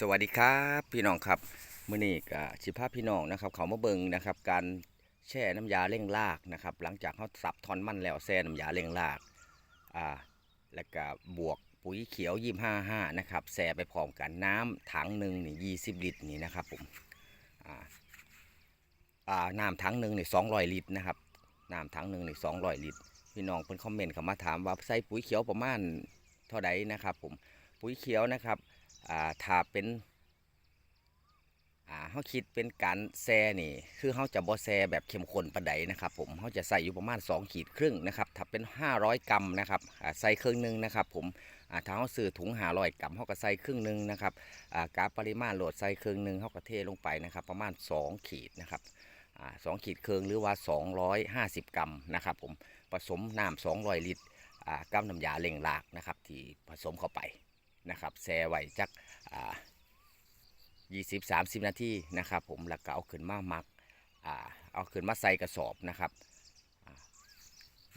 สวัสดีครับพี่น้องครับมื้อนี้ก็สิพาพี่น้องนะครับ เขามาเบิงนะครับ การแช่น้ำยาเร่งรากนะครับ หลังจากเขาสับทอนมันแล้วแช่น้ำยาเร่งรากอ่าแล้วก็บวกปุ๋ยเขียวยี่ห้าห้านะครับแช่ไปพร้อมกันน้ำถังหนึ่งนี่ยี่สิบลิตรนี่นะครับผมอ่าอ่าน้ำถังหนึ่งนี่สองร้อยลิตรนะครับน้ำถังหนึ่งนี่สองร้อยลิตร พี่น้องเพิ่นคอมเมนต์เข้ามาถามว่าใส่ปุ๋ยเขียวประมาณเท่าใดนะครับผมปุ๋ยเขียวนะครับ อ่าถ้าเป็นอ่าเขาคิดเป็นการแซ่นี่ คือเขาจะบ่แซ่แบบเข้มข้นปานใดนะครับ ผมเขาจะใส่อยู่ประมาณ 2 ขีดครึ่งนะครับถ้าเป็น 500 กรัมนะครับใส่ครึ่งหนึงนะครับ ผมอ่าถ้าเขาซื้อถุง500กรัมเขาก็ใส่ครึ่งหนึงนะครับอ่ากาปริมาณโหลดใส่ครึ่งหนึงเขาก็เทลงไปนะครับ ประมาณ 2 ขีดนะครับสองขีดครึ่งหรือว่า 250 กรัมนะครับผมผสมน้ำ200 ลิตรอ่ากับน้ำยาเล่งรากนะครับ ที่ผสมเข้าไป นะครับแช่ไว้จักอ่ายี่สิบสามสิบนาทีนะครับผมแล้วก็เอาขึ้นมามักอ่าเอาขึ้นมาใส่กระสอบนะครับ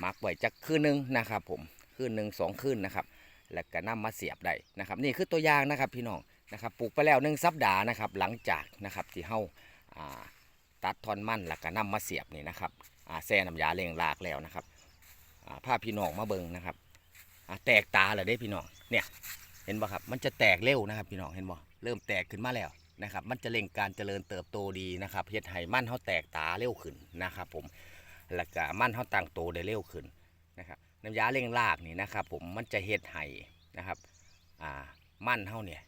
มักไว้จักคืนหนึ่งนะครับผมคืนหนึ่งสองคืนนะครับแล้วก็นำมาเสียบได้นะครับ นี่คือตัวอย่างนะครับพี่น้องนะครับปลูกไปแล้วหนึ่งสัปดาห์นะครับ หลังจากนะครับที่เฮาอ่าตัดทอนมันแล้วก็นำมาเสียบนี่นะครับอ่าแซ่น้ำยาเล่งรากแล้วนะครับอ่าผ้าพี่น้องมาเบิงนะครับแตกตาเลยเด้พี่น้องเนี่ย เห็นบ่ครับ มันจะแตกเร็วนะครับพี่น้องเห็นบ่เริ่มแตกขึ้นมาแล้วนะครับ มันจะเร่งการเจริญเติบโตดีนะครับเฮ็ดให้มันเฮาแตกตาเร็วขึ้นนะครับ ผมแล้วก็มันเฮาตั้งโตได้เร็วขึ้นนะครับน้ำยาเร่งรากนี่นะครับ ผมมันจะเฮ็ดให้นะครับอ่ามันเฮาเนี่ย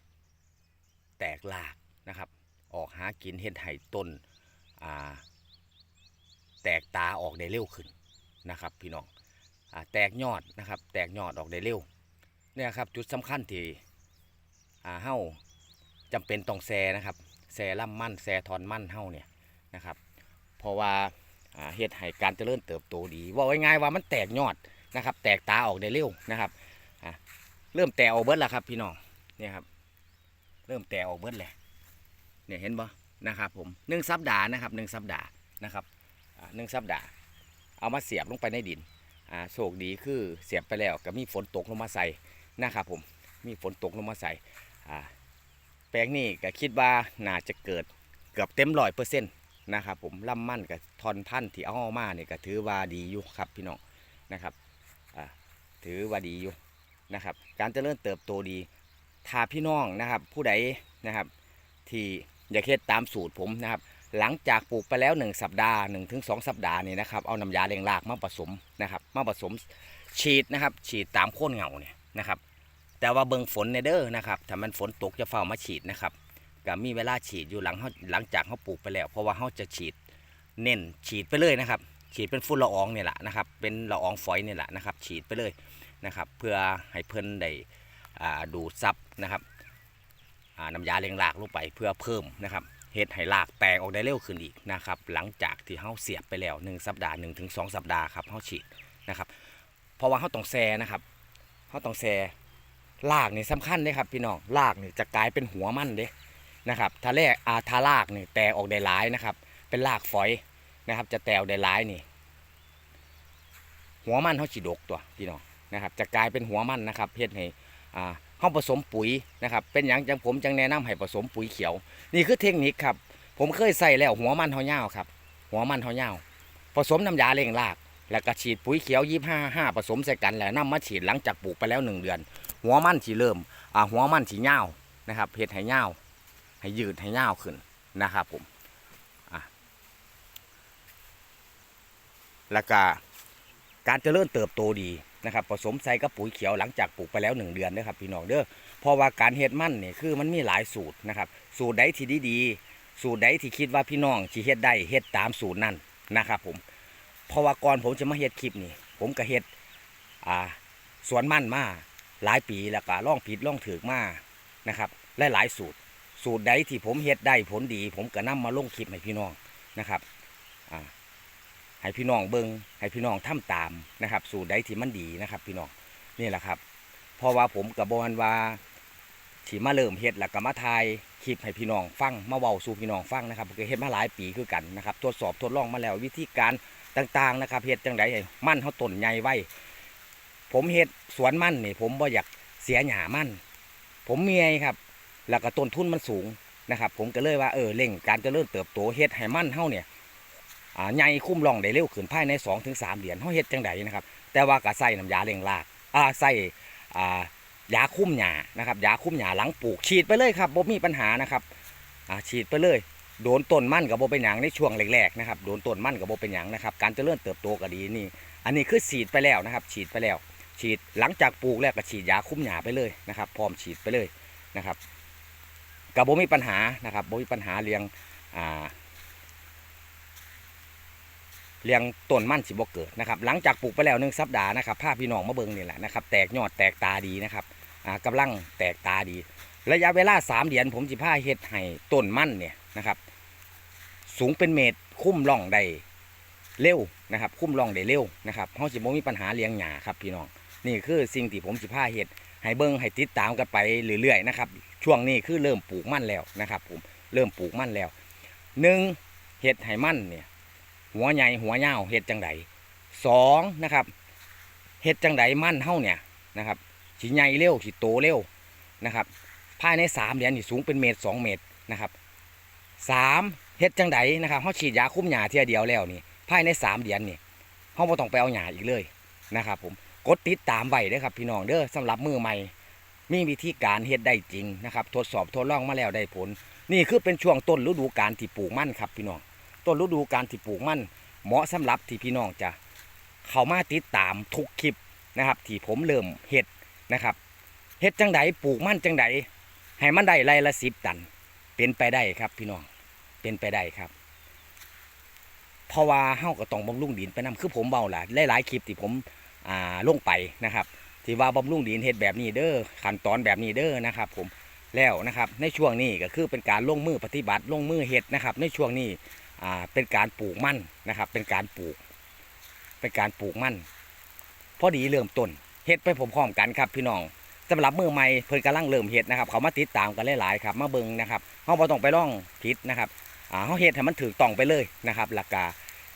แตกรากนะครับ ออกหากินเฮ็ดให้ต้นอ่าแตกตาออกได้เร็วขึ้นนะครับ พี่น้องอ่าแตกยอดนะครับ แตกยอดออกได้เร็ว เนี่ยครับจุดสำคัญที่อ่าเฮ้าจำเป็นต้องแซนะครับแซล่ำมั่นแซทอนมั่นเฮ้าเนี่ยนะครับ เพราะว่าเฮ็ดให้การเจริญเติบโตดีว่าง่ายๆว่ามันแตกยอดนะครับ แตกตาออกได้เร็วนะครับอ่าเริ่มแตกออกเบิดแล้วครับ พี่น้องเนี่ยครับ เริ่มแตกออกเบิดแล้วเนี่ยเห็นบ่นะครับ ผมหนึ่งสัปดาห์นะครับหนึ่งสัปดาห์นะครับอ่าหนึ่งสัปดาห์ เอามาเสียบลงไปในดินอ่าโชคดีคือเสียบไปแล้วก็มีฝนตกลงมาใส่ นะครับผมมีฝนตกลงมาใส่แปลงนี้ก็คิดว่าน่าจะเกิดเกือบเต็มร้อยเปอร์เซ็นต์นะครับผมลำมั่นกับทอนพันธุ์ที่เอาออมาเนี่ยก็ถือว่าดีอยู่ครับพี่น้องนะครับถือว่าดีอยู่นะครับ การเจริญเติบโตดีถ้าพี่น้องนะครับ ผู้ใดนะครับ ที่อยากเฮ็ดตามสูตรผมนะครับ หลังจากปลูกไปแล้ว 1 สัปดาห์1ถึง2สัปดาห์นี่นะครับเอาน้ำยาเร่งรากมาผสมนะครับ มาผสมฉีดนะครับ ฉีดตามโค่นเหงาเนี่ย นะครับ แต่ว่าเบิ่งฝนในเด้อนะครับถ้ามันฝนตกจะเฝ้ามาฉีดนะครับก็มีเวลาฉีดอยู่หลังหลังจากเขาปลูกไปแล้ว เพราะว่าเขาจะฉีดเน้นฉีดไปเลยนะครับ ฉีดเป็นฝุ่นละอองเนี่ยแหละนะครับ เป็นละอองฝอยเนี่ยแหละนะครับ ฉีดไปเลยนะครับ เพื่อให้เพิ่นได้ดูดซับนะครับน้ำยาเร่งรากลงไปเพื่อเพิ่มนะครับเฮ็ดให้รากแตกออกได้เร็วขึ้นอีกนะครับ หลังจากที่เฮาเสียบไปแล้ว 1 สัปดาห์1ถึง2สัปดาห์ครับเฮาฉีดนะครับ เพราะว่าเฮาต้องแซนะครับ เฮาต้องแซรากนี่สำคัญเด้ครับพี่น้องรากนี่จะกลายเป็นหัวมันเด้นะครับถ้าแรกอาทารากนี่แตกออกได้หลายนะครับ เป็นรากฝอยนะครับ จะแตกออกได้หลายนี่ หัวมันเฮาสิดกตัวพี่น้องนะครับ จะกลายเป็นหัวมันนะครับเฮ็ดให้อ่าเฮาผสมปุ๋ยนะครับเป็นหยังจังผมจังแนะนำให้ผสมปุ๋ยเขียว นี่คือเทคนิคครับ ผมเคยใส่แล้วหัวมันเฮาเงาครับ หัวมันเฮาเงาผสมน้ำยาเร่งราก แล้วก็ฉีดปุ๋ยเขียวยี่ห้าห้าผสมใส่กันแล้วนำมาฉีดหลังจากปลูกไปแล้วหนึ่งเดือน หัวมันสีเริ่มอ่าหัวมันสีเงาวนะครับเห็ดให้เงาวให้ยืดให้เงาวขึ้นนะครับผมอะแล้วก็การเจริญเติบโตดีนะครับผสมใส่กับปุ๋ยเขียวหลังจากปลูกไปแล้วหนึ่งเดือนนะครับพี่น้องเด้อเพราะว่าการเฮ็ดมันเนี่ยคือมันมีหลายสูตรนะครับสูตรใดที่ดีดีๆสูตรใดที่คิดว่าพี่น้องสิเฮ็ดได้เฮ็ดตามสูตรนั้นนะครับผม เพราะว่าก่อนผมจะมาเฮ็ดคลิปนี่ ผมก็เฮ็ดอ่าสวนมันมาหลายปีแล้วก็ล่องผิดล่องถือมานะครับหลายหลายสูตร สูตรใดที่ผมเฮ็ดได้ผลดี ผมก็นำมาลงคลิปให้พี่น้องนะครับอ่าให้พี่น้องเบิงให้พี่น้องทำตามนะครับ สูตรใดที่มันดีนะครับ พี่น้องนี่แหละครับเพราะว่าผมกับบอลว่าที่มาเริ่มเฮ็ดแล้วก็มาถ่ายคลิปให้พี่น้องฟังมาเว้าสู่พี่น้องฟังนะครับผมก็เฮ็ดมาหลายปีคือกันนะครับ ทดสอบทดลองมาแล้ววิธีการ ต่างๆนะครับเฮ็ดจังไดมันเฮาต้นใหญ่ไว้ ผมเฮ็ดสวนมันนี่ผมบ่อยากเสียหญ้ามันผมเมียครับ แล้วก็ต้นทุนมันสูงนะครับ ผมก็เลยว่าเออเร่งการเจริญเติบโตเฮ็ดให้มันเฮาเนี่ยใหญ่คุ้มรองได้เร็วขึ้นภายใน2-3ถึงเดือนเฮาเฮ็ดจังไดนะครับ แต่ว่าก็ใส่น้ำยาเร่งรากอ่าใส่อ่ายาคุ้มหญ้านะครับยาคุ้มหญ้าหลังปลูกฉีดไปเลยครับบ่มีปัญหานะครับอ่าฉีดไปเลย โดนต้นมั่นกับโบเป็นหยังในช่วงแรกๆนะครับโดนต้นมั่นกับโบเป็นหยังนะครับ การเจริญเติบโตก็ดีนี่ อันนี้คือฉีดไปแล้วนะครับ ฉีดไปแล้ว ฉีดหลังจากปลูกแล้วก็ฉีดยาคุ้มหญ้าไปเลยนะครับ พร้อมฉีดไปเลยนะครับกับโบมีปัญหานะครับโบมีปัญหาเลี้ยงอ่าเลี้ยงต้นมั่นสิบเกิดนะครับ หลังจากปลูกไปแล้วหนึ่งสัปดาห์นะครับภาพพี่น้องมาเบิงนี่แหละนะครับ แตกยอดแตกตาดีนะครับอ่ากำลังแตกตาดี ระยะเวลาสามเดือนผมสิพาเฮ็ดให้ต้นมั่นเนี่ยนะครับ สูงเป็นเมตรคุ้มร่องได้เร็วนะครับ คุ้มร่องได้เร็วนะครับเฮาสิบ่มีปัญหาเลี้ยงหญ้าครับพี่น้องนี่คือสิ่งที่ผมสิพาเฮ็ดให้เบิ่งให้ติดตามกันไปเรื่อยๆนะครับช่วงนี้คือเริ่มปลูกมั่นแล้วนะครับผมเริ่มปลูกมั่นแล้วหนึ่งเฮ็ดให้มั่นเนี่ยหัวใหญ่หัวยาวเฮ็ดจังไดสองนะครับเฮ็ดจังไดมั่นเฮาเนี่ยนะครับสิใหญ่เร็วสิโตเร็วนะครับภายในสามเดือนนี่สูงเป็นเมตรสองเมตรนะครับสาม เฮ็ดจังไดนะครับเขาฉีดยาคุ้มหญ้าเทียเดียวแล้วนี่ภายในสามเดือนนี่เขาบ่ต้องไปเอาหญ้าอีกเลยนะครับ ผมกดติดตามไว้เด้อครับพี่น้องเด้อสำหรับมือใหม่มีวิธีการเฮ็ดได้จริงนะครับ ทดสอบทดลองมาแล้วได้ผล นี่คือเป็นช่วงต้นฤดูกาลที่ปลูกมั่นครับพี่น้องต้นฤดูกาลที่ปลูกมั่นเหมาะสำหรับที่พี่น้องจะเข้ามาติดตามทุกคลิปนะครับ ที่ผมเริ่มเฮ็ดนะครับเฮ็ดจังไดปลูกมั่นจังไดให้มันได้ไรละสิบตัน เป็นไปได้ครับพี่น้อง เป็นไปได้ครับ เพราะว่าเฮาก็ต้องบำรุงดินไปนํคือผมเบาล่ะหลายๆคลิปที่ผมอ่าลงไปนะครับ ที่ว่าบำรุงดินเฮ็ดแบบนี้เด้อขั้นตอนแบบนี้เด้อนะครับ ผมแล้วนะครับ ในช่วงนี้ก็คือเป็นการลงมือปฏิบัติลงมือเฮ็ดนะครับ ในช่วงนี้อ่าเป็นการปลูกมั่นนะครับ เป็นการปลูก เป็นการปลูกมั่นพอดีเริ่มต้นเฮ็ดไปผมพร้อมกันครับพี่น้องสำหรับมือใหม่เพิ่นกำลังเริ่มเฮ็ดนะครับ เขามาติดตามกันหลายๆครับ มาเบิ่งนะครับเฮาบ่ต้องไปร่องผิดนะครับ เขาเฮ็ดให้มันถือต้องไปเลยนะครับหลักการ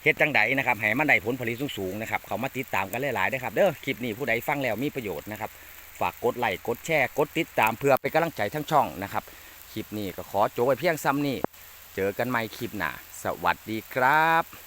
เฮ็ดจังไดนะครับให้มันได้ผลผลิตสูงๆนะครับเขามาติดตามกันหลายๆเด้ครับเด้อคลิปนี้ผู้ใดฟังแล้วมีประโยชน์นะครับฝากกดไลค์กดแชร์กดติดตามเพื่อเป็นกำลังใจทั้งช่องนะครับคลิปนี้ก็ขอจบไปเพียงซ้ำนี่เจอกันใหม่คลิปหน้าสวัสดีครับ